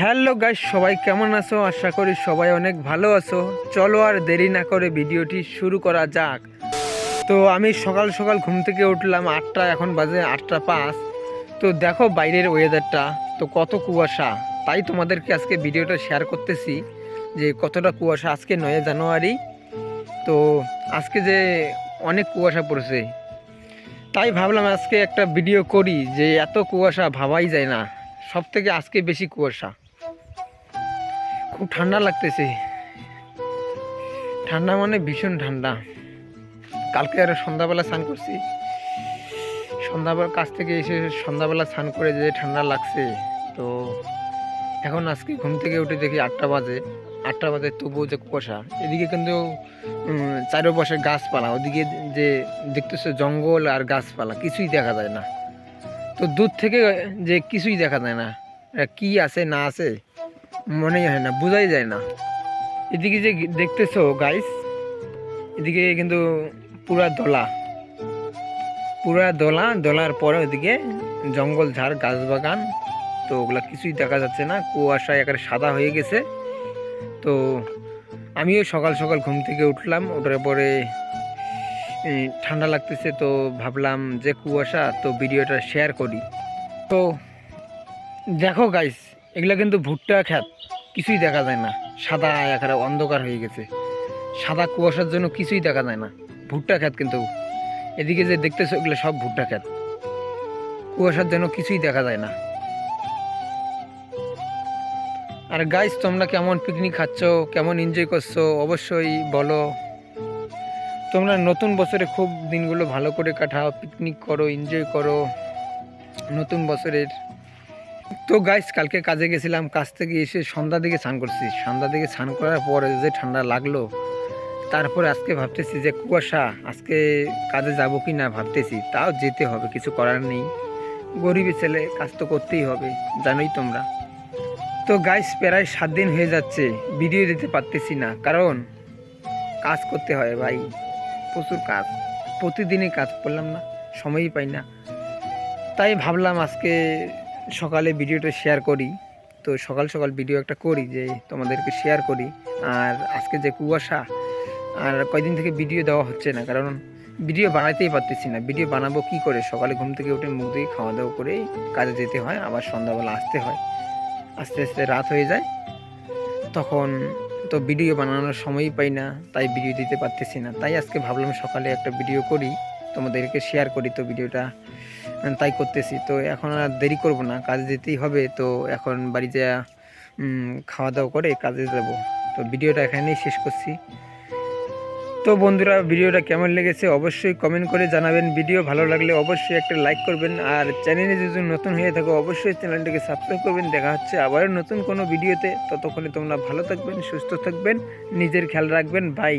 Hello guys, সবাই কেমন আছো? আশা করি সবাই অনেক ভালো আছো। চলো আর দেরি না করে ভিডিওটি শুরু করা যাক। তো আমি সকাল সকাল ঘুম থেকে উঠলাম আটটা, এখন বাজে আটটা পাঁচ। তো দেখো বাইরের ওয়েদারটা তো কত কুয়াশা। তাই তোমাদেরকে আজকে ভিডিওটা শেয়ার করতেছি যে কতটা কুয়াশা আজকে নয় জানুয়ারি। তো আজকে যে অনেক কুয়াশা পড়েছে। তাই ভাবলাম আজকে একটা ভিডিও করি যে এত কুয়াশা ভাবাই যায় না। সব থেকে আজকে বেশি কুয়াশা। খুব ঠান্ডা লাগতেছে। ঠান্ডা মানে ভীষণ ঠান্ডা। কালকে আরও সন্ধ্যাবেলা স্নান করছি। সন্ধ্যাবেলা কাছ থেকে এসে সন্ধ্যাবেলা স্নান করে যে ঠান্ডা লাগছে, তো এখন আজকে ঘুম থেকে উঠে দেখি আটটা বাজে। আটটা বাজে তবুও যে কুয়াশা। এদিকে কিন্তু চারপাশে গাছপালা। ওদিকে যে দেখতেছে জঙ্গল আর গাছপালা, কিছুই দেখা যায় না। তো দূর থেকে যে কিছুই দেখা যায় না। কি আছে না আছে? মনেই হয় না, বোঝাই যায় না। এদিকে যে দেখতেছো গাইস এদিকে কিন্তু পুরা দোলা। পুরা দোলা, দোলার পরে ওদিকে জঙ্গল, ঝাড় গাছ বাগান তো ওগুলা কিছুই দেখা যাচ্ছে না। কুয়াশায় একেবারে সাদা হয়ে গেছে। তো আমিও সকাল সকাল ঘুম থেকে উঠলাম ওঠার পরে ঠান্ডা লাগতেছে, তো ভাবলাম যে কুয়াশা, তো ভিডিওটা শেয়ার করি। তো দেখো গাইস এগুলা কিন্তু ভুট্টা খ্যাত, কিছুই দেখা যায় না। সাদা একেবারে অন্ধকার হয়ে গেছে। সাদা কুয়াশার জন্য কিছুই দেখা যায় না। ভুট্টা খ্যাত কিন্তু। এদিকে যে দেখতেছো, এগুলো সব ভুট্টা খ্যাত। কুয়াশার জন্য কিছুই দেখা যায় না। আর গাইস তোমরা কেমন পিকনিক খাচ্ছ? কেমন এনজয় করছ? অবশ্যই বলো। তোমরা নতুন বছরে খুব দিনগুলো ভালো করে কাটাও পিকনিক করো এনজয় করো। নতুন বছরের তো গাইস কালকে কাজে গেছিলাম, কাজ থেকে এসে সন্ধ্যা দিকে স্নান করছি। সন্ধ্যা দিকে স্নান করার পরে যে ঠান্ডা লাগল, তারপরে আজকে ভাবতেছি যে কুয়াশা, আজকে কাজে যাব কি না ভাবতেছি। তাও যেতে হবে, কিছু করার নেই। গরিবের ছেলে, কাজ তো করতেই হবে, জানোই তোমরা। তো গাইস প্রায় সাত দিন হয়ে যাচ্ছে ভিডিও দিতে পারতেছি না। কারণ, কাজ করতে হয় ভাই, প্রচুর কাজ। প্রতিদিনই কাজ করলাম না, সময়ই পাই না। তাই ভাবলাম আজকে সকালে ভিডিওটা শেয়ার করি। তো সকাল সকাল ভিডিও একটা করি যে তোমাদেরকে শেয়ার করি। আর আজকে যে কুয়াশা, আর কয়দিন থেকে ভিডিও দেওয়া হচ্ছে না, কারণ ভিডিও বানাইতেই পারতেছি না। ভিডিও বানাবো কি করে? সকালে ঘুম থেকে উঠে মুখ দিয়ে খাওয়া দাওয়া করে কাজে যেতে হয়, আবার সন্ধ্যাবেলা আসতে হয়। আস্তে আস্তে রাত হয়ে যায়। তখন তো ভিডিও বানানোর সময়ই পাই না, তাই ভিডিও দিতে পারতেছি না। তাই আজকে ভাবলাম সকালে একটা ভিডিও করি। তোমাদেরকে শেয়ার করি তো ভিডিওটা। তাই করতেছি। তো এখন আর দেরি করব না, কাজে যেতেই হবে। তো এখন বাড়ি যা খাওয়া দাওয়া করে কাজে যাব। তো ভিডিওটা এখানেই শেষ করছি। তো বন্ধুরা, ভিডিওটা কেমন লেগেছে অবশ্যই কমেন্ট করে জানাবেন। ভিডিও ভালো লাগলে অবশ্যই একটা লাইক করবেন। আর চ্যানেলে যদি নতুন হয়ে থাকো, অবশ্যই চ্যানেলটিকে সাবস্ক্রাইব করবেন। দেখা হচ্ছে আবারও নতুন কোনো ভিডিওতে। ততক্ষণে তোমরা ভালো থাকবেন, সুস্থ থাকবেন, নিজের খেয়াল রাখবেন। বাই